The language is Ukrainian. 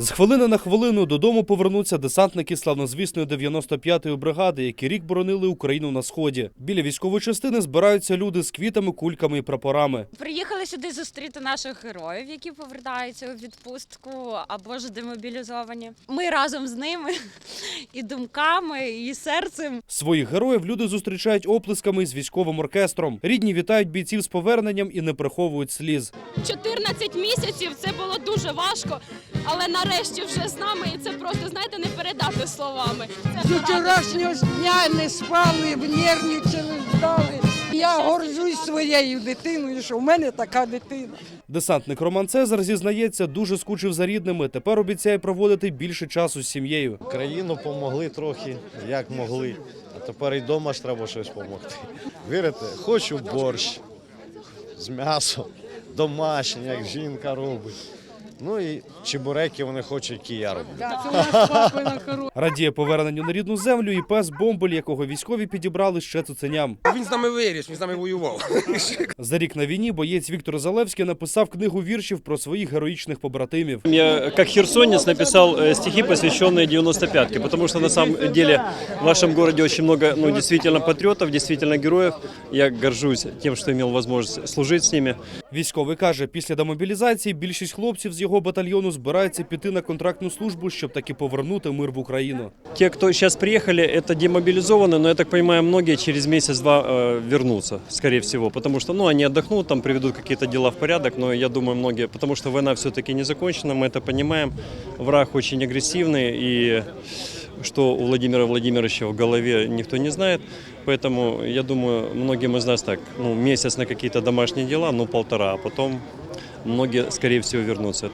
З хвилини на хвилину додому повернуться десантники славнозвісної 95-ї бригади, які рік боронили Україну на сході. Біля військової частини збираються люди з квітами, кульками і прапорами. Приїхали сюди зустріти наших героїв, які повертаються у відпустку або ж демобілізовані. Ми разом з ними і думками, і серцем. Своїх героїв люди зустрічають оплесками з військовим оркестром. Рідні вітають бійців з поверненням і не приховують сліз. 14 місяців це було дуже важко, але нарешті вже з нами, і це просто знаєте не передати словами. З вчорашнього дня не спали, нервничали, ждали. Я горжусь своєю дитиною, що в мене така дитина. Десантник Роман Цезар зізнається, дуже скучив за рідними. Тепер обіцяє проводити більше часу з сім'єю. Країну помогли трохи, як могли. А тепер і вдома ж треба щось допомогти. Вірите, хочу борщ з м'ясом, домашнє, як жінка робить. Ну і чебуреки вони хочуть, які я роблю. Радіє поверненню на рідну землю і пес Бомбель, якого військові підібрали ще цуценям. Він з нами виріс, він з нами воював. За рік на війні боєць Віктор Залевський написав книгу віршів про своїх героїчних побратимів. Я как херсонец написал э, стихи, посвященные 95-ке, потому что на самом деле в вашем городе очень много ну, действительно патриотов, действительно героев. Я горжусь тем, что имел возможность служить с ними. Військовий каже, після демобілізації більшість хлопців з його батальйону збираються піти на контрактну службу, щоб таки повернути мир в Україну. Те, кто сейчас приехали, это демобилизованы, но я так понимаю, многие через месяц-два э, вернутся, скорее всего, потому что ну, они отдохнут, там приведут какие-то дела в порядок, но я думаю, многие, потому что война все-таки не закончена, мы это понимаем, враг очень агрессивный, и что у Владимира Владимировича в голове никто не знает, поэтому я думаю, многим из нас так, ну, месяц на какие-то домашние дела, ну, полтора, а потом многие, скорее всего, вернутся.